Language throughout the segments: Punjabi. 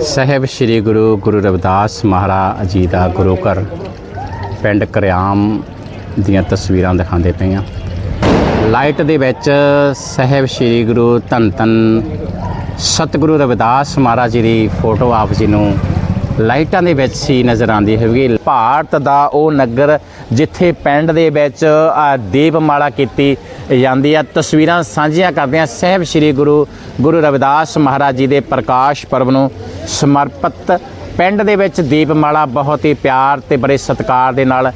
ਸਹਿਬ ਸ੍ਰੀ ਗੁਰੂ ਗੁਰੂ ਰਵਿਦਾਸ ਮਹਾਰਾਜ ਜੀ ਦਾ ਗੁਰੂ ਘਰ ਪਿੰਡ ਕਰਿਆਮ ਦੀਆਂ ਤਸਵੀਰਾਂ ਦਿਖਾਉਂਦੇ ਪਏ ਆ ਲਾਈਟ ਦੇ ਵਿੱਚ ਸਹਿਬ ਸ੍ਰੀ ਗੁਰੂ ਧੰਨ ਧੰਨ ਸਤਿਗੁਰੂ ਰਵਿਦਾਸ ਮਹਾਰਾਜ ਜੀ ਦੀ ਫੋਟੋ ਆਪ ਜੀ ਨੂੰ ਲਾਈਟਾਂ ਦੇ ਵਿੱਚ ਹੀ ਨਜ਼ਰ ਆਉਂਦੀ ਹੋਵੇਗੀ। ਭਾਰਤ ਦਾ ਉਹ ਨਗਰ ਜਿੱਥੇ ਪਿੰਡ ਦੇ ਵਿੱਚ ਦੀਪਮਾਲਾ ਕੀਤੀ ਜਾਂਦੀ ਆ। ਤਸਵੀਰਾਂ ਸਾਂਝੀਆਂ ਕਰਦੇ ਆ ਸਹਿਬ ਸ੍ਰੀ ਗੁਰੂ ਗੁਰੂ ਰਵਿਦਾਸ ਮਹਾਰਾਜ ਜੀ ਦੇ ਪ੍ਰਕਾਸ਼ ਪਰਬ ਨੂੰ ਸਮਰਪਿਤ। ਪਿੰਡ ਦੇ ਵਿੱਚ ਦੀਪਮਾਲਾ ਬਹੁਤ ਹੀ ਪਿਆਰ ਤੇ ਬੜੇ ਸਤਿਕਾਰ ਦੇ ਨਾਲ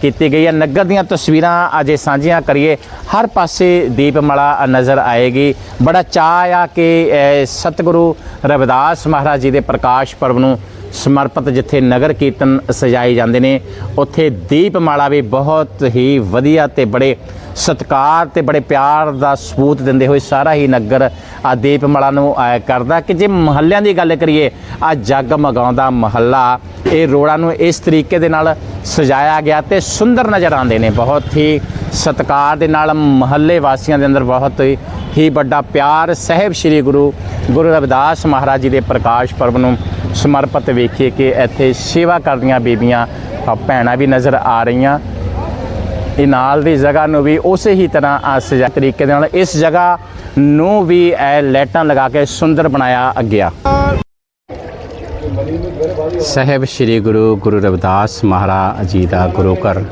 ਕੀਤੀ ਗਈ ਹੈ ਨਗਰ ਦੀਆਂ ਤਸਵੀਰਾਂ ਅਜੇ ਸਾਂਝੀਆਂ ਕਰੀਏ। ਹਰ ਪਾਸੇ ਦੀਪਮਾਲਾ ਨਜ਼ਰ ਆਏਗੀ। ਬੜਾ ਚਾਅ ਆ ਕਿ ਸਤਿਗੁਰੂ ਰਵਿਦਾਸ ਮਹਾਰਾਜ ਜੀ ਦੇ ਪ੍ਰਕਾਸ਼ ਪਰਬ ਨੂੰ ਸਮਰਪਿਤ ਜਿੱਥੇ ਨਗਰ ਕੀਰਤਨ ਸਜਾਏ ਜਾਂਦੇ ਨੇ ਉੱਥੇ ਦੀਪਮਾਲਾ ਵੀ ਬਹੁਤ ਹੀ ਵਧੀਆ ਤੇ ਬੜੇ ਸਤਿਕਾਰ ਤੇ ਬੜੇ ਪਿਆਰ ਦਾ ਸਬੂਤ ਦਿੰਦੇ ਹੋਏ ਸਾਰਾ ਹੀ ਨਗਰ ਆ ਦੀਪਮਾਲਾ ਨੂੰ ਅ, ਕਰਦਾ ਕਿ ਜੇ ਮਹੱਲਿਆਂ ਦੀ ਗੱਲ ਕਰੀਏ ਆ ਜਗਮਗਾਉਂਦਾ ਮਹੱਲਾ ਇਹ ਰੋੜਾਂ ਨੂੰ ਇਸ ਤਰੀਕੇ ਦੇ ਨਾਲ ਸਜਾਇਆ ਗਿਆ ਤੇ ਸੁੰਦਰ ਨਜ਼ਰ ਆਉਂਦੇ ਨੇ ਬਹੁਤ ਹੀ ਸਤਿਕਾਰ ਦੇ ਨਾਲ ਮਹੱਲੇ ਵਾਸੀਆਂ ਦੇ ਅੰਦਰ ਬਹੁਤ ਹੀ ਹੀ ਵੱਡਾ ਪਿਆਰ ਸਹਿਬ ਸ੍ਰੀ ਗੁਰੂ ਗੁਰੂ ਰਵਿਦਾਸ ਮਹਾਰਾਜ ਜੀ ਦੇ ਪ੍ਰਕਾਸ਼ ਪਰਬ ਨੂੰ ਸਮਰਪਿਤ ਵੇਖੀਏ ਕਿ ਇੱਥੇ ਸੇਵਾ ਕਰਦੀਆਂ ਬੀਬੀਆਂ ਭੈਣਾਂ ਵੀ ਨਜ਼ਰ ਆ ਰਹੀਆਂ। ਇਹ ਨਾਲ ਦੀ ਜਗ੍ਹਾ ਨੂੰ ਵੀ ਉਸੇ ਹੀ ਤਰ੍ਹਾਂ ਆ ਸਜਾ ਤਰੀਕੇ ਦੇ ਨਾਲ ਇਸ ਜਗ੍ਹਾ ਨੂੰ ਵੀ ਇਹ ਲਾਈਟਾਂ ਲਗਾ ਕੇ ਸੁੰਦਰ ਬਣਾਇਆ ਗਿਆ। ਸਹਿਬ ਸ੍ਰੀ ਗੁਰੂ ਗੁਰੂ ਰਵਿਦਾਸ ਮਹਾਰਾਜ ਜੀ ਦਾ ਗੁਰੂ ਘਰ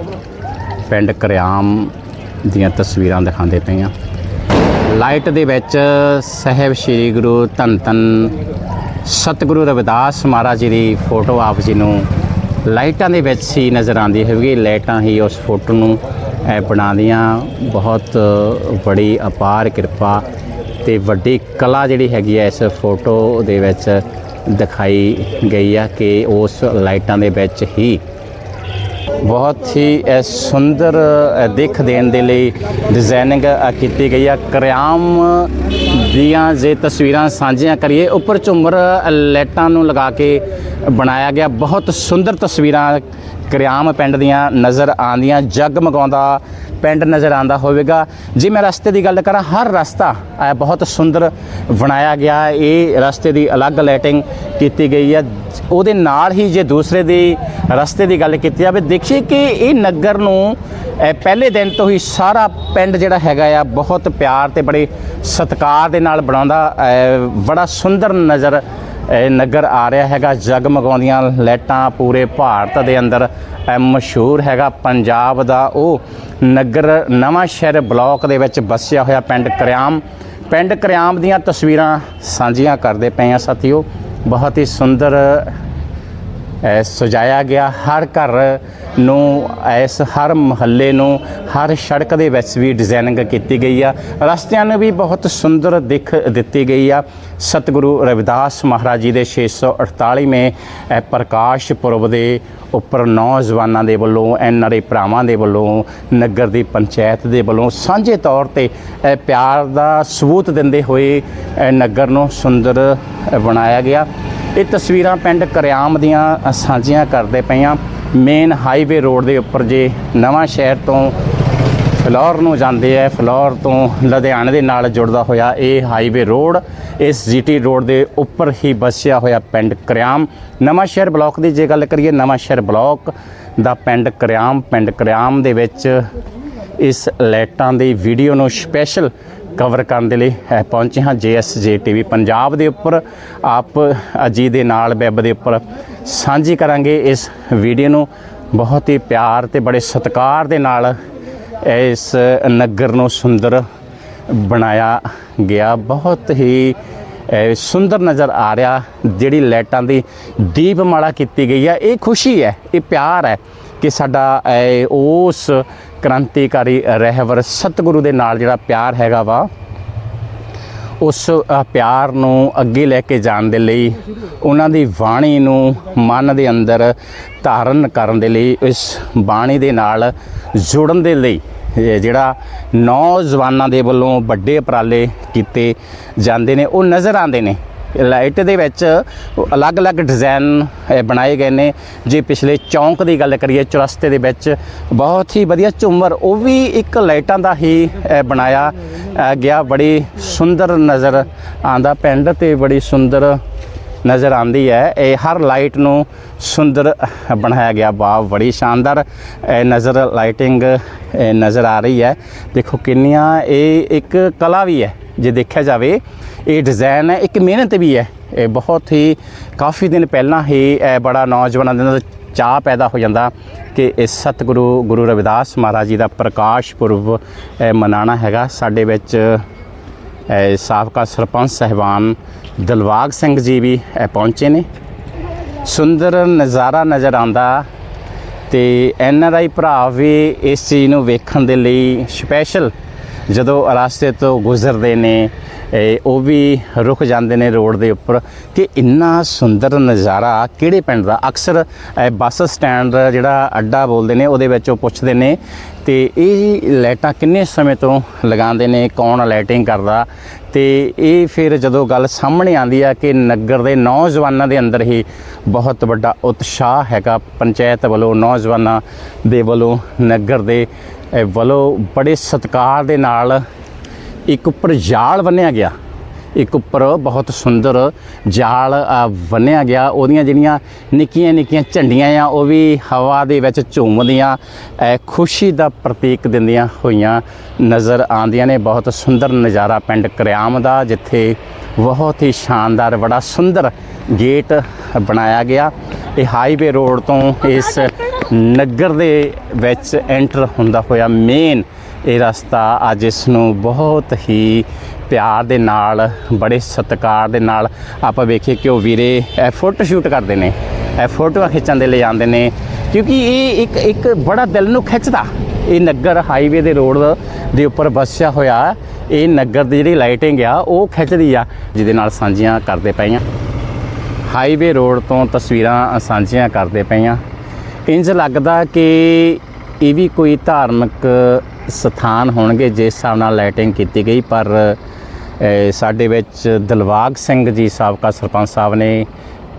ਪਿੰਡ ਕਰਿਆਮ ਦੀਆਂ ਤਸਵੀਰਾਂ ਦਿਖਾਉਂਦੇ ਪਏ ਆ ਲਾਈਟ ਦੇ ਵਿੱਚ ਸਹਿਬ ਸ੍ਰੀ ਗੁਰੂ ਧੰਨ ਧੰਨ ਸਤਿਗੁਰੂ ਰਵਿਦਾਸ ਮਹਾਰਾਜ ਜੀ ਦੀ ਫੋਟੋ ਆਪ ਜੀ ਨੂੰ ਲਾਈਟਾਂ ਦੇ ਵਿੱਚ ਹੀ ਨਜ਼ਰ ਆਉਂਦੀ ਹੋਵੇਗੀ। ਲਾਈਟਾਂ ਹੀ ਉਸ ਫੋਟੋ ਨੂੰ ਬਣਾਉਂਦੀਆਂ। ਬਹੁਤ ਬੜੀ ਅਪਾਰ ਕਿਰਪਾ ਤੇ ਵੱਡੀ ਕਲਾ ਜਿਹੜੀ ਹੈਗੀ ਹੈ ਇਸ ਫੋਟੋ ਦੇ ਵਿੱਚ ਦਿਖਾਈ ਗਈ ਆ ਕਿ ਉਸ ਲਾਈਟਾਂ ਦੇ ਵਿੱਚ ਹੀ ਬਹੁਤ ਹੀ ਸੁੰਦਰ ਅ, ਦਿੱਖ ਦੇਣ ਦੇ ਲਈ ਡਿਜ਼ਾਈਨਿੰਗ ਕੀਤੀ ਗਈ ਆ। ਕਰਿਆਮ ਦੀਆਂ ਜੇ ਤਸਵੀਰਾਂ ਸਾਂਝੀਆਂ ਕਰੀਏ ਉੱਪਰ ਝੁੰਮਰ ਅ, ਲਾਈਟਾਂ ਨੂੰ ਲਗਾ ਕੇ ਬਣਾਇਆ ਗਿਆ। ਬਹੁਤ ਸੁੰਦਰ ਤਸਵੀਰਾਂ ਕਰਿਆਮ ਪਿੰਡ ਦੀਆਂ ਨਜ਼ਰ ਆਉਂਦੀਆਂ ਜਗਮਗਾਉਂਦਾ ਪਿੰਡ ਨਜ਼ਰ ਆਉਂਦਾ ਹੋਵੇਗਾ। ਜੇ ਮੈਂ ਰਸਤੇ ਦੀ ਗੱਲ ਕਰਾਂ, ਹਰ ਰਸਤਾ ਬਹੁਤ ਸੁੰਦਰ ਬਣਾਇਆ ਗਿਆ ਇਹ ਰਸਤੇ ਦੀ ਅਲੱਗ ਲਾਈਟਿੰਗ ਕੀਤੀ ਗਈ ਹੈ। ਉਹਦੇ ਨਾਲ ਹੀ ਜੇ ਦੂਸਰੇ ਦੀ ਰਸਤੇ ਦੀ ਗੱਲ ਕੀਤੀ ਜਾਵੇ, ਦੇਖੀਏ ਕਿ ਇਹ ਨਗਰ ਨੂੰ ਪਹਿਲੇ ਦਿਨ ਤੋਂ ਹੀ ਸਾਰਾ ਪਿੰਡ ਜਿਹੜਾ ਹੈਗਾ ਆ, ਬਹੁਤ ਪਿਆਰ ਤੇ ਬੜੇ ਸਤਿਕਾਰ ਦੇ ਨਾਲ ਬਣਾਉਂਦਾ ਬੜਾ ਸੁੰਦਰ ਨਜ਼ਰ ਅ, ਨਗਰ ਆ ਰਿਹਾ ਹੈਗਾ ਜਗਮਗਾਉਂਦੀਆਂ ਲਾਈਟਾਂ ਪੂਰੇ ਭਾਰਤ ਦੇ ਅੰਦਰ ਮਸ਼ਹੂਰ ਹੈਗਾ ਪੰਜਾਬ ਦਾ। ਉਹ ਨਗਰ ਨਵਾਂ ਸ਼ਹਿਰ ਬਲਾਕ ਦੇ ਵਿੱਚ ਵਸਿਆ ਹੋਇਆ ਪਿੰਡ ਕਰਿਆਮ। ਪਿੰਡ ਕਰਿਆਮ ਦੀਆਂ ਤਸਵੀਰਾਂ ਸਾਂਝੀਆਂ ਕਰਦੇ ਪਏ ਆ ਸਾਥੀਓ। ਬਹੁਤ ਹੀ ਸੁੰਦਰ ਸਜਾਇਆ ਗਿਆ ਹਰ ਘਰ ਨੂੰ ਇਸ ਹਰ ਮਹੱਲੇ ਨੂੰ ਹਰ ਸੜਕ ਦੇ ਵਿੱਚ ਵੀ ਡਿਜ਼ਾਈਨਿੰਗ ਕੀਤੀ ਗਈ ਆ। ਰਸਤਿਆਂ ਨੂੰ ਵੀ ਬਹੁਤ ਸੁੰਦਰ ਦਿੱਖ ਦਿੱਤੀ ਗਈ ਆ। ਸਤਿਗੁਰੂ ਰਵਿਦਾਸ ਮਹਾਰਾਜ ਜੀ ਦੇ 648ਵੇਂ ਅ, ਪ੍ਰਕਾਸ਼ ਪੁਰਬ ਦੇ ਉੱਪਰ ਨੌਜਵਾਨਾਂ ਦੇ ਵੱਲੋਂ ਐਨਆਰਏ ਭਰਾਵਾਂ ਦੇ ਵੱਲੋਂ ਨਗਰ ਦੀ ਪੰਚਾਇਤ ਦੇ ਵੱਲੋਂ ਸਾਂਝੇ ਤੌਰ ਤੇ ਪਿਆਰ ਦਾ ਸਬੂਤ ਦਿੰਦੇ ਹੋਏ ਨਗਰ ਨੂੰ ਸੁੰਦਰ ਬਣਾਇਆ ਗਿਆ। ਇਹ ਤਸਵੀਰਾਂ ਪਿੰਡ ਕਰਿਆਮ ਦੀਆਂ ਸਾਂਝੀਆਂ ਕਰਦੇ ਪਈਆਂ। ਮੇਨ ਹਾਈਵੇ ਰੋਡ ਦੇ ਉੱਪਰ ਜੇ ਨਵਾਂ ਸ਼ਹਿਰ ਤੋਂ ਫਲੋਰ ਨੂੰ ਜਾਂਦੇ ਆ ਫਲੋਰ ਤੋਂ ਲੁਧਿਆਣੇ ਦੇ ਨਾਲ ਜੁੜਦਾ ਹੋਇਆ ਇਹ ਹਾਈਵੇ ਰੋਡ ਇਸ ਜੀਟੀ ਰੋਡ ਦੇ ਉੱਪਰ ਹੀ ਵਸਿਆ ਹੋਇਆ ਪਿੰਡ ਕਰਿਆਮ। ਨਵਾਂ ਸ਼ਹਿਰ ਬਲਾਕ ਦੀ ਜੇ ਗੱਲ ਕਰੀਏ, ਨਵਾਂ ਸ਼ਹਿਰ ਬਲਾਕ ਦਾ ਪਿੰਡ ਕਰਿਆਮ। ਪਿੰਡ ਕਰਿਆਮ ਦੇ ਵਿੱਚ ਇਸ ਲਾਈਟਾਂ ਦੀ ਵੀਡੀਓ ਨੂੰ ਸਪੈਸ਼ਲ ਕਵਰ ਕਰਨ ਦੇ ਲਈ ਅ, ਪਹੁੰਚੇ ਹਾਂ ਜੇਐਸਜੇ ਟੀਵੀ ਪੰਜਾਬ ਦੇ ਉੱਪਰ। ਆਪ ਅਜੀ ਦੇ ਨਾਲ ਵੈਬ ਦੇ ਉੱਪਰ ਸਾਂਝੀ ਕਰਾਂਗੇ ਇਸ ਵੀਡੀਓ ਨੂੰ। ਬਹੁਤ ਹੀ ਪਿਆਰ ਤੇ ਬੜੇ ਸਤਿਕਾਰ ਦੇ ਨਾਲ ਇਸ ਨਗਰ ਨੂੰ ਸੁੰਦਰ ਬਣਾਇਆ ਗਿਆ। ਬਹੁਤ ਹੀ ਸੁੰਦਰ ਨਜ਼ਰ ਆ ਰਿਹਾ ਜਿਹੜੀ ਲਾਈਟਾਂ ਦੀ ਦੀਪਮਾਲਾ ਕੀਤੀ ਗਈ ਹੈ। ਇਹ ਖੁਸ਼ੀ ਹੈ ਇਹ ਪਿਆਰ ਹੈ ਕਿ ਸਾਡਾ ਅ, ਉਸ ਕ੍ਰਾਂਤੀਕਾਰੀ ਰਹਿਬਰ ਸਤਿਗੁਰੂ ਦੇ ਨਾਲ ਜਿਹੜਾ ਪਿਆਰ ਹੈਗਾ ਵਾ, ਉਸ ਪਿਆਰ ਨੂੰ ਅੱਗੇ ਲੈ ਕੇ ਜਾਣ ਦੇ ਲਈ, ਉਹਨਾਂ ਦੀ ਬਾਣੀ ਨੂੰ ਮਨ ਦੇ ਅੰਦਰ ਧਾਰਨ ਕਰਨ ਦੇ ਲਈ, ਇਸ ਬਾਣੀ ਦੇ ਨਾਲ ਜੁੜਨ ਦੇ ਲਈ ਜਿਹੜਾ ਨੌਜਵਾਨਾਂ ਦੇ ਵੱਲੋਂ ਵੱਡੇ ਉਪਰਾਲੇ ਕੀਤੇ ਜਾਂਦੇ ਨੇ, ਉਹ ਨਜ਼ਰ ਆਉਂਦੇ ਨੇ। ਲਾਈਟ ਦੇ ਵਿੱਚ ਅਲੱਗ-ਅਲੱਗ ਡਿਜ਼ਾਈਨ ਬਣਾਏ ਗਏ ਨੇ। ਜੇ ਪਿਛਲੇ ਚੌਂਕ ਦੀ ਗੱਲ ਕਰੀਏ, ਚੁਰਸਤੇ ਦੇ ਵਿੱਚ ਬਹੁਤ ਹੀ ਵਧੀਆ ਝੁੰਮਰ, ਉਹ ਵੀ ਇੱਕ ਲਾਈਟਾਂ ਦਾ ਹੀ ਬਣਾਇਆ ਗਿਆ। ਬੜੀ ਸੁੰਦਰ ਨਜ਼ਰ ਆਂਦਾ ਪਿੰਡ ਤੇ, ਬੜੀ ਸੁੰਦਰ ਨਜ਼ਰ ਆਉਂਦੀ ਹੈ। ਇਹ ਹਰ ਲਾਈਟ ਨੂੰ ਸੁੰਦਰ ਬਣਾਇਆ ਗਿਆ। ਵਾਹ, ਬੜੀ ਸ਼ਾਨਦਾਰ ਨਜ਼ਰ ਲਾਈਟਿੰਗ ਨਜ਼ਰ ਆ ਰਹੀ ਹੈ। ਦੇਖੋ ਕਿੰਨੀਆਂ ਇਹ ਇੱਕ ਕਲਾ ਵੀ ਹੈ। ਜੇ ਦੇਖਿਆ ਜਾਵੇ, ਇਹ ਡਿਜ਼ਾਈਨ ਹੈ, ਇੱਕ ਮਿਹਨਤ ਵੀ ਹੈ। ਇਹ ਬਹੁਤ ਹੀ ਕਾਫੀ ਦਿਨ ਪਹਿਲਾਂ ਹੀ ਇਹ ਬੜਾ ਨੌਜਵਾਨਾਂ ਦੇ ਅੰਦਰ ਚਾਹ ਪੈਦਾ ਹੋ ਜਾਂਦਾ ਕਿ ਇਸ ਸਤਿਗੁਰੂ ਗੁਰੂ ਰਵਿਦਾਸ ਮਹਾਰਾਜ ਜੀ ਦਾ ਪ੍ਰਕਾਸ਼ ਪੁਰਬ ਇਹ ਮਨਾਉਣਾ ਹੈਗਾ। ਸਾਡੇ ਵਿੱਚ ਸਾਬਕਾ ਸਰਪੰਚ ਸਹਿਬਾਨ ਦਿਲਵਾਗ ਸਿੰਘ ਜੀ ਵੀ ਇਹ ਪਹੁੰਚੇ ਨੇ। ਸੁੰਦਰ ਨਜ਼ਾਰਾ ਨਜ਼ਰ ਆਉਂਦਾ ਤੇ ਐਨ ਆਰ ਆਈ ਭਰਾ ਵੀ ਇਸ ਚੀਜ਼ ਨੂੰ ਵੇਖਣ ਦੇ ਲਈ ਸਪੈਸ਼ਲ ਜਦੋਂ ਰਸਤੇ ਤੋਂ ਗੁਜ਼ਰਦੇ ਨੇ ਉਹ ਵੀ ਰੁਕ ਜਾਂਦੇ ਨੇ ਰੋਡ ਦੇ ਉੱਪਰ ਕਿ ਇੰਨਾ ਸੁੰਦਰ ਨਜ਼ਾਰਾ ਕਿਹੜੇ ਪਿੰਡ ਦਾ? ਅਕਸਰ ਇਹ ਬੱਸ ਸਟੈਂਡ ਜਿਹੜਾ ਅੱਡਾ ਬੋਲਦੇ ਨੇ ਉਹਦੇ ਵਿੱਚ ਉਹ ਪੁੱਛਦੇ ਨੇ ਤੇ ਇਹ ਲਾਈਟਾਂ ਕਿੰਨੇ ਸਮੇਂ ਤੋਂ ਲਗਾਉਂਦੇ ਨੇ, ਕੌਣ ਲਾਈਟਿੰਗ ਕਰਦਾ? ਤੇ ਇਹ ਫਿਰ ਜਦੋਂ ਗੱਲ ਸਾਹਮਣੇ ਆਉਂਦੀ ਆ ਕਿ ਨਗਰ ਦੇ ਨੌਜਵਾਨਾਂ ਦੇ ਅੰਦਰ ਹੀ ਬਹੁਤ ਵੱਡਾ ਉਤਸ਼ਾਹ ਹੈਗਾ। ਪੰਚਾਇਤ ਵੱਲੋਂ, ਨੌਜਵਾਨਾਂ ਦੇ ਵੱਲੋਂ, ਨਗਰ ਦੇ ਵੱਲੋਂ ਬੜੇ ਸਤਿਕਾਰ ਦੇ ਨਾਲ ਇੱਕ ਉੱਪਰ ਜਾਲ ਬੰਨਿਆ ਗਿਆ। ਇੱਕ ਉੱਪਰ ਬਹੁਤ ਸੁੰਦਰ ਜਾਲ ਬੰਨਿਆ ਗਿਆ। ਉਹਦੀਆਂ ਜਿਹੜੀਆਂ ਨਿੱਕੀਆਂ ਨਿੱਕੀਆਂ ਝੰਡੀਆਂ ਆ, ਉਹ ਵੀ ਹਵਾ ਦੇ ਵਿੱਚ ਝੂਮਦੀਆਂ ਖੁਸ਼ੀ ਦਾ ਪ੍ਰਤੀਕ ਦਿੰਦੀਆਂ ਹੋਈਆਂ ਨਜ਼ਰ ਆਉਂਦੀਆਂ ਨੇ। ਬਹੁਤ ਸੁੰਦਰ ਨਜ਼ਾਰਾ ਪਿੰਡ ਕਰਿਆਮ ਦਾ, ਜਿੱਥੇ ਬਹੁਤ ਹੀ ਸ਼ਾਨਦਾਰ, ਬੜਾ ਸੁੰਦਰ ਗੇਟ ਬਣਾਇਆ ਗਿਆ। ਇਹ ਹਾਈਵੇ ਰੋਡ ਤੋਂ ਇਸ ਨਗਰ ਦੇ ਵਿੱਚ ਐਂਟਰ ਹੁੰਦਾ ਹੋਇਆ ਮੇਨ ਇਹ ਰਸਤਾ ਅੱਜ ਇਸ ਨੂੰ ਬਹੁਤ ਹੀ ਪਿਆਰ ਦੇ ਨਾਲ, ਬੜੇ ਸਤਿਕਾਰ ਦੇ ਨਾਲ ਆਪਾਂ ਵੇਖੀਏ ਕਿ ਉਹ ਵੀਰੇ ਇਹ ਫੋਟੋ ਸ਼ੂਟ ਕਰਦੇ ਨੇ, ਇਹ ਫੋਟੋਆਂ ਖਿੱਚਣ ਦੇ ਲਈ ਜਾਂਦੇ ਨੇ, ਕਿਉਂਕਿ ਇਹ ਇੱਕ ਇੱਕ ਬੜਾ ਦਿਲ ਨੂੰ ਖਿੱਚਦਾ। ਇਹ ਨਗਰ ਹਾਈਵੇ ਦੇ ਰੋਡ ਦੇ ਉੱਪਰ ਵਸਿਆ ਹੋਇਆ, ਇਹ ਨਗਰ ਦੀ ਜਿਹੜੀ ਲਾਈਟਿੰਗ ਆ, ਉਹ ਖਿੱਚਦੀ ਆ, ਜਿਹਦੇ ਨਾਲ ਸਾਂਝੀਆਂ ਕਰਦੇ ਪਈਆਂ। ਹਾਈਵੇ ਰੋਡ ਤੋਂ ਤਸਵੀਰਾਂ ਸਾਂਝੀਆਂ ਕਰਦੇ ਪਈਆਂ। ਆ ਇੰਜ ਲੱਗਦਾ ਕਿ ਇਹ ਵੀ ਕੋਈ ਧਾਰਮਿਕ ਸਥਾਨ ਹੋਣਗੇ, ਜਿਸ ਹਿਸਾਬ ਨਾਲ ਲਾਈਟਿੰਗ ਕੀਤੀ ਗਈ, ਪਰ ਸਾਡੇ ਵਿੱਚ ਦਿਲਵਾਗ ਸਿੰਘ ਜੀ ਸਾਬਕਾ ਸਰਪੰਚ ਸਾਹਿਬ ਨੇ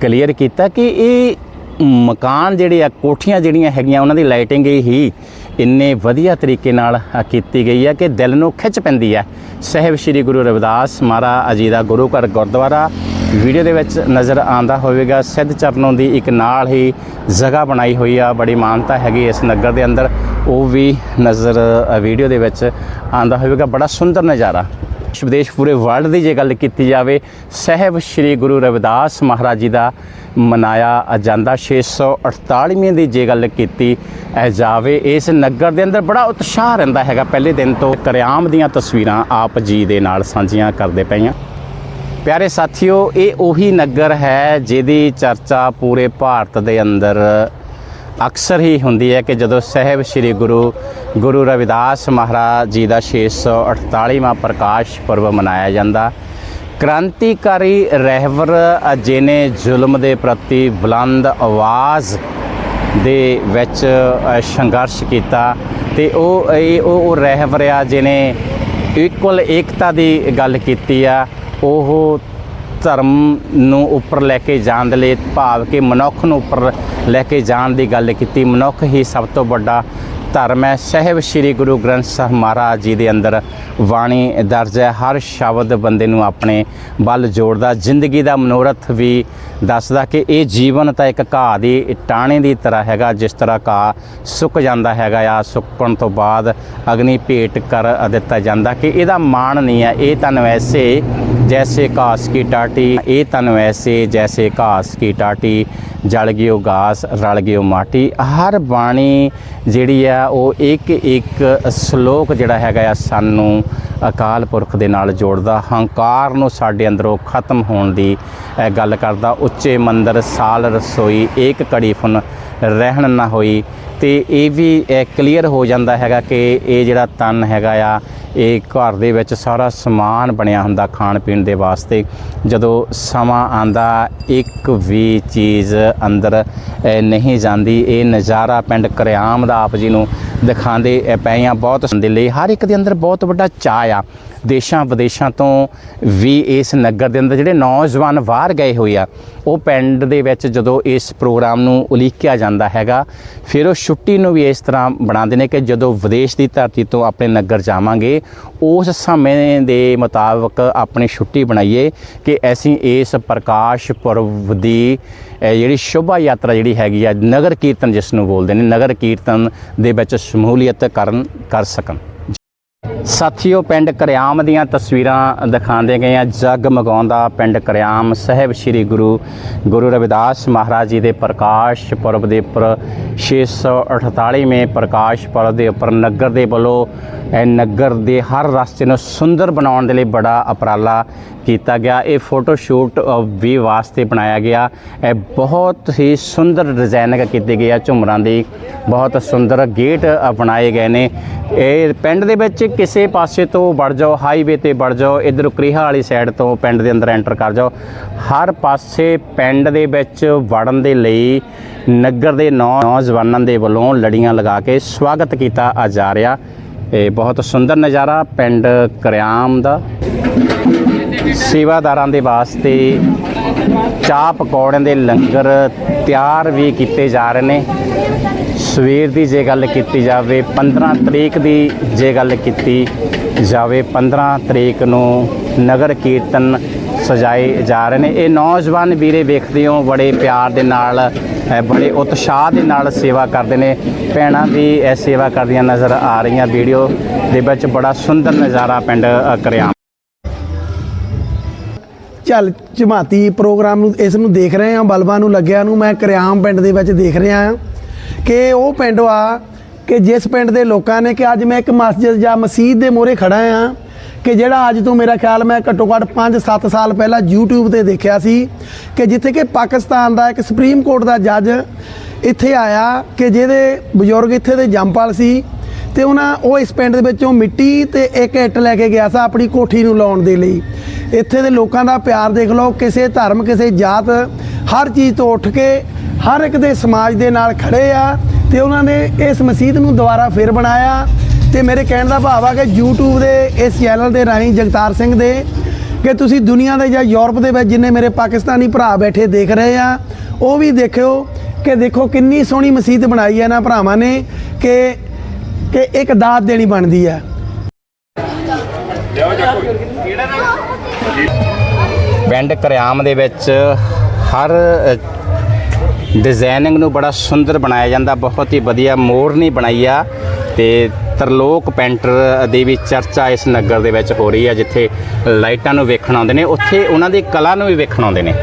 ਕਲੀਅਰ ਕੀਤਾ ਕਿ ਇਹ ਮਕਾਨ ਜਿਹੜੇ ਆ, ਕੋਠੀਆਂ ਜਿਹੜੀਆਂ ਹੈਗੀਆਂ, ਉਹਨਾਂ ਦੀ ਲਾਈਟਿੰਗ ਹੀ ਇੰਨੇ ਵਧੀਆ ਤਰੀਕੇ ਨਾਲ ਕੀਤੀ ਗਈ ਹੈ ਕਿ ਦਿਲ ਨੂੰ ਖਿੱਚ ਪੈਂਦੀ ਹੈ। ਸਹਿਬ ਸ੍ਰੀ ਗੁਰੂ ਰਵਿਦਾਸ ਮਹਾਰਾਜ ਜੀ ਦਾ ਗੁਰੂ ਘਰ ਗੁਰਦੁਆਰਾ ਵੀਡੀਓ ਦੇ ਵਿੱਚ ਨਜ਼ਰ ਆਂਦਾ ਹੋਵੇਗਾ। ਸਿੱਧ ਚਰਨੋਂ ਦੀ ਇੱਕ ਨਾਲ ਹੀ ਜਗ੍ਹਾ ਬਣਾਈ ਹੋਈ ਆ, ਬੜੀ ਮਾਨਤਾ ਹੈਗੀ ਇਸ ਨਗਰ ਦੇ ਅੰਦਰ। ਉਹ ਵੀ ਨਜ਼ਰ ਵੀਡੀਓ ਦੇ ਵਿੱਚ ਆਂਦਾ ਹੋਵੇਗਾ। ਬੜਾ ਸੁੰਦਰ ਨਜ਼ਾਰਾ। ਦੇਸ਼ ਵਿਦੇਸ਼ ਪੂਰੇ ਵਰਲਡ ਦੀ ਜੇ ਗੱਲ ਕੀਤੀ ਜਾਵੇ, ਸਹਿਬ ਸ੍ਰੀ ਗੁਰੂ ਰਵਿਦਾਸ ਮਹਾਰਾਜ ਜੀ ਦਾ ਮਨਾਇਆ ਜਾਂਦਾ। 648ਵੀਂ ਦੀ ਜੇ ਗੱਲ ਕੀਤੀ ਜਾਵੇ, ਇਸ ਨਗਰ ਦੇ ਅੰਦਰ ਬੜਾ ਉਤਸ਼ਾਹ ਰਹਿੰਦਾ ਹੈਗਾ। ਪਹਿਲੇ ਦਿਨ ਤੋਂ ਕਰਿਆਮ ਦੀਆਂ ਤਸਵੀਰਾਂ ਆਪ ਜੀ ਦੇ ਨਾਲ ਸਾਂਝੀਆਂ ਕਰਦੇ ਪਈਆਂ ਪਿਆਰੇ ਸਾਥੀਓ, ਇਹ ਉਹੀ ਨਗਰ ਹੈ ਜਿਹਦੀ ਚਰਚਾ ਪੂਰੇ ਭਾਰਤ ਦੇ ਅੰਦਰ ਅਕਸਰ ਹੀ ਹੁੰਦੀ ਹੈ ਕਿ ਜਦੋਂ ਸਹਿਬ ਸ੍ਰੀ ਗੁਰੂ ਗੁਰੂ ਰਵਿਦਾਸ ਮਹਾਰਾਜ ਜੀ ਦਾ 648ਵਾਂ ਪ੍ਰਕਾਸ਼ ਪੁਰਬ ਮਨਾਇਆ ਜਾਂਦਾ, ਕ੍ਰਾਂਤੀਕਾਰੀ ਰਹਿਬਰ ਜਿਹਨੇ ਜ਼ੁਲਮ ਦੇ ਪ੍ਰਤੀ ਬੁਲੰਦ ਆਵਾਜ਼ ਦੇ ਵਿੱਚ ਸੰਘਰਸ਼ ਕੀਤਾ ਤੇ ਉਹ, ਇਹ, ਉਹ ਉਹ ਰਹਿਬਰ ਆ ਜਿਹਨੇ ਇਕੁਅਲ ਏਕਤਾ ਦੀ ਗੱਲ ਕੀਤੀ ਆ, ਉਹ ਧਰਮ ਨੂੰ ਉੱਪਰ ਲੈ ਕੇ ਜਾਣ ਦੇ ਲਈ ਭਾਵ ਕਿ ਮਨੁੱਖ ਨੂੰ ਉੱਪਰ ਲੈ ਕੇ ਜਾਣ ਦੀ ਗੱਲ ਕੀਤੀ। ਮਨੁੱਖ ਹੀ ਸਭ ਤੋਂ ਵੱਡਾ ਧਰਮ ਹੈ। ਸਹਿਬ ਸ੍ਰੀ ਗੁਰੂ ਗ੍ਰੰਥ ਸਾਹਿਬ ਮਹਾਰਾਜ ਜੀ ਦੇ ਅੰਦਰ ਬਾਣੀ ਦਰਜ ਹੈ। ਹਰ ਸ਼ਬਦ ਬੰਦੇ ਨੂੰ ਆਪਣੇ ਵੱਲ ਜੋੜਦਾ। ਜ਼ਿੰਦਗੀ ਦਾ ਮਨੋਰਥ ਵੀ ਦੱਸਦਾ ਕਿ ਇਹ ਜੀਵਨ ਤਾਂ ਇੱਕ ਘਾਹ ਦੀ ਟਾਣੇ ਦੀ ਤਰ੍ਹਾਂ ਹੈਗਾ, ਜਿਸ ਤਰ੍ਹਾਂ ਘਾਹ ਸੁੱਕ ਜਾਂਦਾ ਹੈਗਾ ਆ। ਸੁੱਕਣ ਤੋਂ ਬਾਅਦ ਅਗਨੀ ਭੇਟ ਕਰ ਦਿੱਤਾ ਜਾਂਦਾ ਕਿ ਇਹਦਾ ਮਾਣ ਨਹੀਂ ਹੈ। ਇਹ ਤਨ ਵੈਸੇ ਜੈਸੇ ਘਾਸ ਕੀ ਟਾਟੀ ਇਹ ਤਨ ਵੈਸੇ ਜੈਸੇ ਘਾਸ ਕੀ ਟਾਟੀ ਜਲ ਗਿਓ ਘਾਸ ਰਲ ਗਿਓ ਮਾਟੀ ਹਰ ਬਾਣੀ ਜਿਹੜੀ ਆ ਉਹ ਇੱਕ ਇੱਕ ਸ਼ਲੋਕ ਜਿਹੜਾ ਹੈਗਾ ਆ ਸਾਨੂੰ ਅਕਾਲ ਪੁਰਖ ਦੇ ਨਾਲ ਜੋੜਦਾ ਹੰਕਾਰ ਨੂੰ ਸਾਡੇ ਅੰਦਰੋਂ ਖਤਮ ਹੋਣ ਦੀ ਗੱਲ ਕਰਦਾ ਉੱਚੇ ਮੰਦਰ ਸਾਲ ਰਸੋਈ ਏਕ ਕੜੀ ਫੁਨ ਰਹਿਣ ਨਾ ਹੋਈ ਤੇ ਇਹ ਵੀ ਕਲੀਅਰ ਹੋ ਜਾਂਦਾ ਹੈਗਾ ਕਿ ਇਹ ਜਿਹੜਾ ਤਨ ਹੈਗਾ ਆ ਇਹ ਘਰ ਦੇ ਵਿੱਚ ਸਾਰਾ ਸਮਾਨ ਬਣਿਆ ਹੁੰਦਾ ਖਾਣ ਪੀਣ ਦੇ ਵਾਸਤੇ। ਜਦੋਂ ਸਮਾਂ ਆਂਦਾ ਇੱਕ ਵੀ ਚੀਜ਼ ਅੰਦਰ ਨਹੀਂ ਜਾਂਦੀ। ਇਹ ਨਜ਼ਾਰਾ ਪਿੰਡ ਕਰਿਆਮ ਦਾ ਆਪ ਜੀ ਨੂੰ ਦਿਖਾਉਂਦੇ ਅ, ਪਏ ਆ ਬਹੁਤ ਦੇ ਲਈ ਹਰ ਇੱਕ ਦੇ ਅੰਦਰ ਬਹੁਤ ਵੱਡਾ ਚਾਅ ਆ। ਦੇਸ਼ਾਂ ਵਿਦੇਸ਼ਾਂ ਤੋਂ ਵੀ ਇਸ ਨਗਰ ਦੇ ਅੰਦਰ ਜਿਹੜੇ ਨੌਜਵਾਨ ਬਾਹਰ ਗਏ ਹੋਏ ਆ, ਉਹ ਪਿੰਡ ਦੇ ਵਿੱਚ ਜਦੋਂ ਇਸ ਪ੍ਰੋਗਰਾਮ ਨੂੰ ਉਲੀਕਿਆ ਜਾਂਦਾ ਹੈਗਾ, ਫਿਰ ਉਹ ਛੁੱਟੀ ਨੂੰ ਵੀ ਇਸ ਤਰ੍ਹਾਂ ਬਣਾਉਂਦੇ ਨੇ ਕਿ ਜਦੋਂ ਵਿਦੇਸ਼ ਦੀ ਧਰਤੀ ਤੋਂ ਆਪਣੇ ਨਗਰ ਜਾਵਾਂਗੇ, ਉਸ ਸਮੇਂ ਦੇ ਮੁਤਾਬਕ ਆਪਣੀ ਛੁੱਟੀ ਬਣਾਈਏ ਕਿ ਅਸੀਂ ਇਸ ਪ੍ਰਕਾਸ਼ ਪੁਰਬ ਦੀ ਜਿਹੜੀ ਸ਼ੋਭਾ ਯਾਤਰਾ ਜਿਹੜੀ ਹੈਗੀ ਆ, ਨਗਰ ਕੀਰਤਨ ਜਿਸ ਨੂੰ ਬੋਲਦੇ ਨੇ, ਨਗਰ ਕੀਰਤਨ ਦੇ ਵਿੱਚ ਸ਼ਮੂਲੀਅਤ ਕਰਨ, ਕਰ ਸਕਣ। ਸਾਥੀਓ, ਪਿੰਡ ਕਰਿਆਮ ਦੀਆਂ ਤਸਵੀਰਾਂ ਦਿਖਾਉਂਦੇ ਗਏ ਆ ਜਗਮਗਾਉਂਦਾ ਪਿੰਡ ਕਰਿਆਮ ਸਾਹਿਬ ਸ੍ਰੀ ਗੁਰੂ ਗੁਰੂ ਰਵਿਦਾਸ ਮਹਾਰਾਜ ਜੀ ਦੇ ਪ੍ਰਕਾਸ਼ ਪੁਰਬ ਦੇ ਉੱਪਰ 648ਵੇਂ ਪ੍ਰਕਾਸ਼ ਪੁਰਬ ਦੇ ਉੱਪਰ ਨਗਰ ਦੇ ਵੱਲੋਂ, ਇਹ ਨਗਰ ਦੇ ਹਰ ਰਸਤੇ ਨੂੰ ਸੁੰਦਰ ਬਣਾਉਣ ਦੇ ਲਈ ਬੜਾ ਉਪਰਾਲਾ ਕੀਤਾ ਗਿਆ। ਇਹ ਫੋਟੋ ਸ਼ੂਟ ਵੀ ਵਾਸਤੇ ਬਣਾਇਆ ਗਿਆ। ਇਹ ਬਹੁਤ ਹੀ ਸੁੰਦਰ ਡਿਜ਼ਾਈਨਿੰਗ ਕੀਤੀ ਗਈ ਆ ਝੁੰਮਰਾਂ ਦੀ। ਬਹੁਤ ਸੁੰਦਰ ਗੇਟ ਬਣਾਏ ਗਏ ਨੇ। ਇਹ ਪਿੰਡ ਦੇ ਵਿੱਚ ਕਿਸੇ ਪਾਸੇ ਤੋਂ ਵੜ ਜਾਓ ਹਾਈਵੇ ਤੇ ਵੜ ਜਾਓ, ਇਧਰ ਕਰੀਹਾ ਵਾਲੀ ਸਾਈਡ ਤੋਂ ਪਿੰਡ ਦੇ ਅੰਦਰ ਐਂਟਰ ਕਰ ਜਾਓ, ਹਰ ਪਾਸੇ ਪਿੰਡ ਦੇ ਵਿੱਚ ਵੜਨ ਦੇ ਲਈ ਨਗਰ ਦੇ ਨੌ- ਨੌਜਵਾਨਾਂ ਦੇ ਵੱਲੋਂ ਲੜੀਆਂ ਲਗਾ ਕੇ ਸਵਾਗਤ ਕੀਤਾ ਆ ਜਾ ਰਿਹਾ। ਇਹ ਬਹੁਤ ਸੁੰਦਰ ਨਜ਼ਾਰਾ ਪਿੰਡ ਕਰਿਆਮ ਦਾ। ਸੇਵਾਦਾਰਾਂ ਦੇ ਵਾਸਤੇ ਚਾਹ ਪਕੌੜਿਆਂ ਦੇ ਲੰਗਰ ਤਿਆਰ ਵੀ ਕੀਤੇ ਜਾ ਰਹੇ ਨੇ। ਸਵੇਰ ਦੀ ਜੇ ਗੱਲ ਕੀਤੀ ਜਾਵੇ 15 ਤਰੀਕ ਦੀ ਜੇ ਗੱਲ ਕੀਤੀ ਜਾਵੇ 15 ਤਰੀਕ ਨੂੰ ਨਗਰ ਕੀਰਤਨ ਸਜਾਏ ਜਾ ਰਹੇ ਨੇ। ਇਹ ਨੌਜਵਾਨ ਵੀਰੇ ਵੇਖਦੇ ਹੋ, ਬੜੇ ਪਿਆਰ ਦੇ ਨਾਲ ਬੜੇ ਉਤਸ਼ਾਹ ਦੇ ਨਾਲ ਸੇਵਾ ਕਰਦੇ ਨੇ। ਭੈਣਾਂ ਵੀ ਇਹ ਸੇਵਾ ਕਰਦੀਆਂ ਨਜ਼ਰ ਆ ਰਹੀਆਂ। ਵੀਡੀਓ ਦੇ ਵਿੱਚ ਬੜਾ ਸੁੰਦਰ ਨਜ਼ਾਰਾ ਪਿੰਡ ਕਰਿਆ। ਝਲ ਝਮਾਤੀ ਪ੍ਰੋਗਰਾਮ ਨੂੰ, ਇਸ ਨੂੰ ਦੇਖ ਰਹੇ ਹਾਂ, ਬਲਬਾਂ ਨੂੰ ਲੱਗਿਆ ਨੂੰ, ਮੈਂ ਕਰਿਆਮ ਪਿੰਡ ਦੇ ਵਿੱਚ ਦੇਖ ਰਿਹਾ ਹਾਂ ਕਿ ਉਹ ਪਿੰਡ ਆ, ਕਿ ਜਿਸ ਪਿੰਡ ਦੇ ਲੋਕਾਂ ਨੇ ਕਿ ਅੱਜ ਮੈਂ ਇੱਕ ਮਸਜਿਦ ਜਾਂ ਮਸਜਿਦ ਦੇ ਮੂਹਰੇ ਖੜਾ ਹਾਂ ਕਿ ਜਿਹੜਾ ਅੱਜ ਤੋਂ ਮੇਰਾ ਖਿਆਲ ਮੈਂ ਘੱਟੋ ਘੱਟ 5-7 ਸਾਲ ਪਹਿਲਾਂ YouTube ਤੇ ਦੇਖਿਆ ਸੀ ਕਿ ਜਿੱਥੇ ਕਿ ਪਾਕਿਸਤਾਨ ਦਾ ਇੱਕ ਸੁਪਰੀਮ ਕੋਰਟ ਦਾ ਜੱਜ ਇੱਥੇ ਆਇਆ ਕਿ ਜਿਹਦੇ ਬਜ਼ੁਰਗ ਇੱਥੇ ਦੇ ਜੰਮਪਲ ਸੀ ਤੇ ਉਹਨਾਂ, ਉਹ ਇਸ ਪਿੰਡ ਦੇ ਵਿੱਚੋਂ ਮਿੱਟੀ ਤੇ ਇੱਕ ਇੱਟ ਲੈ ਕੇ ਗਿਆ ਸੀ ਆਪਣੀ ਕੋਠੀ ਨੂੰ ਲਾਉਣ ਦੇ ਲਈ। ਇੱਥੇ ਦੇ ਲੋਕਾਂ ਦਾ ਪਿਆਰ ਦੇਖ ਲਓ, ਕਿਸੇ ਧਰਮ, ਕਿਸੇ ਜਾਤ, ਹਰ ਚੀਜ਼ ਤੋਂ ਉੱਠ ਕੇ ਹਰ ਇੱਕ ਦੇ ਸਮਾਜ ਦੇ ਨਾਲ ਖੜੇ ਆ ਤੇ ਉਹਨਾਂ ਨੇ ਇਸ ਮਸਜਿਦ ਨੂੰ ਦੁਬਾਰਾ ਫਿਰ ਬਣਾਇਆ। ਤੇ ਮੇਰੇ ਕਹਿਣ ਦਾ ਭਾਵ ਆ ਕਿ YouTube ਦੇ ਇਸ ਚੈਨਲ ਦੇ ਰਾਹੀਂ ਜਗਤਾਰ ਸਿੰਘ ਦੇ ਕਿ ਤੁਸੀਂ ਦੁਨੀਆ ਦੇ ਜਾਂ ਯੂਰਪ ਦੇ ਵਿੱਚ ਜਿੰਨੇ ਮੇਰੇ ਪਾਕਿਸਤਾਨੀ ਭਰਾ ਬੈਠੇ ਦੇਖ ਰਹੇ ਆ, ਉਹ ਵੀ ਦੇਖਿਓ ਕਿ ਦੇਖੋ ਕਿੰਨੀ ਸੋਹਣੀ ਮਸਜਿਦ ਬਣਾਈ ਹੈ ਨਾ ਭਰਾਵਾਂ ਨੇ ਕਿ ਕਿ ਇੱਕ ਦਾਤ ਦੇਣੀ ਬਣਦੀ ਹੈ ਪਿੰਡ ਕਰਿਆਮ ਦੇ ਵਿੱਚ ਹਰ ਡਿਜ਼ਾਈਨਿੰਗ ਨੂੰ ਬੜਾ ਸੁੰਦਰ ਬਣਾਇਆ ਜਾਂਦਾ, ਬਹੁਤ ਹੀ ਵਧੀਆ ਮੋਰਨੀ ਬਣਾਈ ਆ, ਤੇ ਤਰਲੋਕ ਪੈਂਟਰ ਦੀ ਵੀ ਚਰਚਾ ਇਸ ਨਗਰ ਦੇ ਵਿੱਚ ਹੋ ਰਹੀ ਆ, ਜਿੱਥੇ ਲਾਈਟਾਂ ਨੂੰ ਵੇਖਣ ਆਉਂਦੇ ਨੇ, ਉੱਥੇ ਉਹਨਾਂ ਦੀ ਕਲਾ ਨੂੰ ਵੀ ਵੇਖਣ ਆਉਂਦੇ ਨੇ।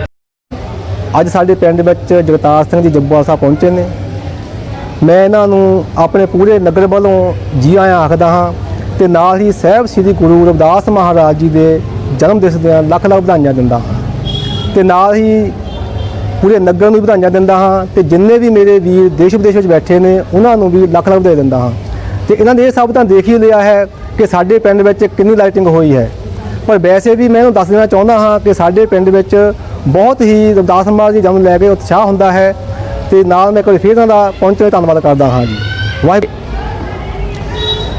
ਅੱਜ ਸਾਡੇ ਪਿੰਡ ਵਿੱਚ ਜਗਤਾਰ ਸਿੰਘ ਜੀ ਜੱਬੋਵਾਲ ਸਾਹਿਬ ਪਹੁੰਚੇ ਨੇ। ਮੈਂ ਇਹਨਾਂ ਨੂੰ ਆਪਣੇ ਪੂਰੇ ਨਗਰ ਵੱਲੋਂ ਜੀ ਆਇਆਂ ਆਖਦਾ ਹਾਂ, ਤੇ ਨਾਲ ਹੀ ਸਾਹਿਬ ਸ੍ਰੀ ਗੁਰੂ ਰਵਿਦਾਸ ਮਹਾਰਾਜ ਜੀ ਦੇ ਜਨਮ ਦਿਵਸ ਦੀਆਂ ਲੱਖ ਲੱਖ ਵਧਾਈਆਂ ਦਿੰਦਾ ਹਾਂ। ਤੇ ਨਾਲ ਹੀ ਪੂਰੇ ਨਗਰ ਨੂੰ ਵੀ ਵਧਾਈਆਂ ਦਿੰਦਾ ਹਾਂ ਤੇ ਜਿੰਨੇ ਵੀ ਮੇਰੇ ਵੀਰ ਦੇਸ਼ ਵਿਦੇਸ਼ ਵਿੱਚ ਬੈਠੇ ਨੇ ਉਹਨਾਂ ਨੂੰ ਵੀ ਲੱਖ ਲੱਖ ਵਧਾਈ ਦਿੰਦਾ ਹਾਂ। ਤੇ ਇਹਨਾਂ ਨੇ ਇਹ ਸਭ ਤਾਂ ਦੇਖ ਹੀ ਲਿਆ ਹੈ ਕਿ ਸਾਡੇ ਪਿੰਡ ਵਿੱਚ ਕਿੰਨੀ ਲਾਈਟਿੰਗ ਹੋਈ ਹੈ। ਪਰ ਵੈਸੇ ਵੀ ਮੈਂ ਇਹਨੂੰ ਦੱਸ ਦੇਣਾ ਚਾਹੁੰਦਾ ਹਾਂ ਕਿ ਸਾਡੇ ਪਿੰਡ ਵਿੱਚ ਬਹੁਤ ਹੀ ਰਵਿਦਾਸ ਮਹਾਰਾਜ ਜੀ ਜਨਮ ਲੈ ਕੇ ਉਤਸ਼ਾਹ ਹੁੰਦਾ ਹੈ ਤੇ ਨਾਲ ਮੈਂ ਕੋਈ ਫਿਰ ਦਾ ਪਹੁੰਚਣ ਧੰਨਵਾਦ ਕਰਦਾ ਹਾਂ ਜੀ। ਵਾਹਿਗੁਰੂ।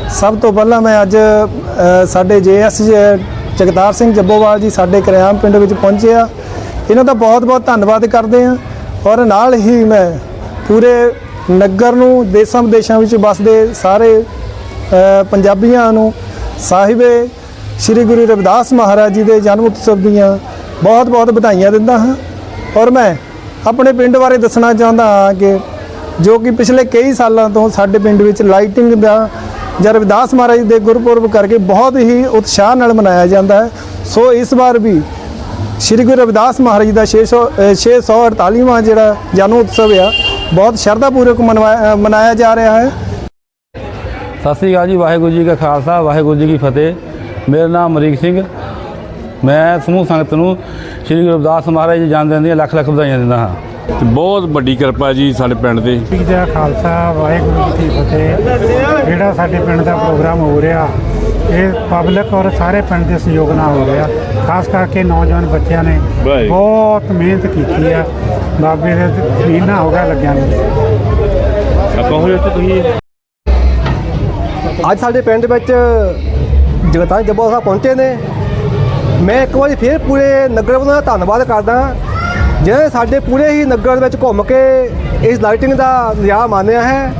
ਸਭ ਤੋਂ ਪਹਿਲਾਂ ਮੈਂ ਅੱਜ ਅ, ਸਾਡੇ ਜੇਐਸ ਜਗਤਾਰ ਸਿੰਘ ਜੱਬੋਵਾਲ ਜੀ ਸਾਡੇ ਕਰਿਆਮ ਪਿੰਡ ਵਿੱਚ ਪਹੁੰਚੇ ਆ। ਇਹਨਾਂ ਦਾ ਬਹੁਤ-ਬਹੁਤ ਧੰਨਵਾਦ ਕਰਦੇ ਆ ਔਰ ਨਾਲ ਹੀ ਮੈਂ ਪੂਰੇ ਨਗਰ ਨੂੰ ਦੇਸ਼ਾਂ ਵਿਦੇਸ਼ਾਂ ਵਿੱਚ ਵੱਸਦੇ ਸਾਰੇ ਪੰਜਾਬੀਆਂ ਨੂੰ ਸਾਹਿਬੇ ਸ੍ਰੀ ਗੁਰੂ ਰਵਿਦਾਸ ਮਹਾਰਾਜ ਜੀ ਦੇ ਜਨਮ ਉਤਸਵ ਦੀਆਂ ਬਹੁਤ-ਬਹੁਤ ਵਧਾਈਆਂ ਦਿੰਦਾ ਹਾਂ। ਔਰ ਮੈਂ ਆਪਣੇ ਪਿੰਡ ਬਾਰੇ ਦੱਸਣਾ ਚਾਹੁੰਦਾ ਹਾਂ ਕਿ ਜੋ ਕਿ ਪਿਛਲੇ ਕਈ ਸਾਲਾਂ ਤੋਂ ਸਾਡੇ ਪਿੰਡ ਵਿੱਚ ਲਾਈਟਿੰਗ ਦਾ ਜਾਂ ਰਵਿਦਾਸ ਮਹਾਰਾਜ ਦੇ ਗੁਰਪੁਰਬ ਕਰਕੇ ਬਹੁਤ ਹੀ ਉਤਸ਼ਾਹ ਨਾਲ ਮਨਾਇਆ ਜਾਂਦਾ ਹੈ ਸੋ ਇਸ ਵਾਰ ਵੀ ਸ੍ਰੀ ਗੁਰੂ ਰਵਿਦਾਸ ਮਹਾਰਾਜ ਜੀ ਦਾ 600 ਅ, 648ਵਾਂ ਜਿਹੜਾ ਜਨਮ ਉਤਸਵ ਆ ਬਹੁਤ ਸ਼ਰਧਾਪੂਰਵਕ ਮਨਵਾਇਆ- ਮਨਾਇਆ ਜਾ ਰਿਹਾ ਹੈ। ਸਤਿ ਸ੍ਰੀ ਅਕਾਲ ਜੀ ਵਾਹਿਗੁਰੂ ਜੀ ਕਾ ਖਾਲਸਾ ਵਾਹਿਗੁਰੂ ਜੀ ਕੀ ਫਤਿਹ। ਮੇਰਾ ਨਾਮ ਅਮਰੀਕ ਸਿੰਘ। ਮੈਂ ਸਮੂਹ ਸੰਗਤ ਨੂੰ ਸ੍ਰੀ ਗੁਰੂ ਰਵਿਦਾਸ ਮਹਾਰਾਜ ਜੀ ਜਨਮ ਦਿਨ ਦੀਆਂ ਲੱਖ ਲੱਖ ਵਧਾਈਆਂ ਦਿੰਦਾ ਹਾਂ। ਤੇ ਬਹੁਤ ਵੱਡੀ ਕਿਰਪਾ ਜੀ ਸਾਡੇ ਪਿੰਡ ਦੇ। ਜੀ ਦਾ ਖਾਲਸਾ ਵਾਹਿਗੁਰੂ ਜੀ ਕੀ ਫਤਿਹ। ਜਿਹੜਾ ਸਾਡੇ ਪਿੰਡ ਦਾ ਪ੍ਰੋਗਰਾਮ ਹੋ ਰਿਹਾ ਇਹ ਪਬਲਿਕ ਔਰ ਸਾਰੇ ਪਿੰਡ ਦੇ ਸਹਿਯੋਗ ਨਾਲ ਹੋ ਰਿਹਾ। ਖਾਸ ਕਰਕੇ ਨੌਜਵਾਨ ਬੱਚਿਆਂ ਨੇ। ਬਹੁਤ ਮਿਹਨਤ ਕੀਤੀ ਆ। ਬਾਬੇ ਦੇ ਮਹੀਨਾ ਹੋ ਗਿਆ ਲੱਗਿਆ ਨੂੰ। ਆਪਾਂ ਹੋਏ ਉੱਥੇ ਤੁਸੀਂ ਅੱਜ ਸਾਡੇ ਪਿੰਡ ਵਿੱਚ ਜਗਤਾਰ ਜੱਬੋ ਸਾਹਿਬ ਪਹੁੰਚੇ ਨੇ। ਮੈਂ ਇੱਕ ਵਾਰੀ ਫਿਰ ਪੂਰੇ ਨਗਰ ਵੱਲੋਂ ਦਾ ਧੰਨਵਾਦ ਕਰਦਾ ਜਿਨ੍ਹਾਂ ਸਾਡੇ ਪੂਰੇ ਹੀ ਨਗਰ ਵਿੱਚ ਘੁੰਮ ਕੇ ਇਸ ਲਾਈਟਿੰਗ ਦਾ ਨਜ਼ਾਰਾ ਮਾਣਿਆ ਹੈ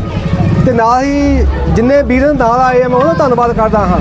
ਤੇ ਨਾਲ ਹੀ ਜਿੰਨੇ ਵੀਰ ਨਾਲ ਆਏ ਮੈਂ ਉਹਨਾਂ ਦਾ ਧੰਨਵਾਦ ਕਰਦਾ ਹਾਂ।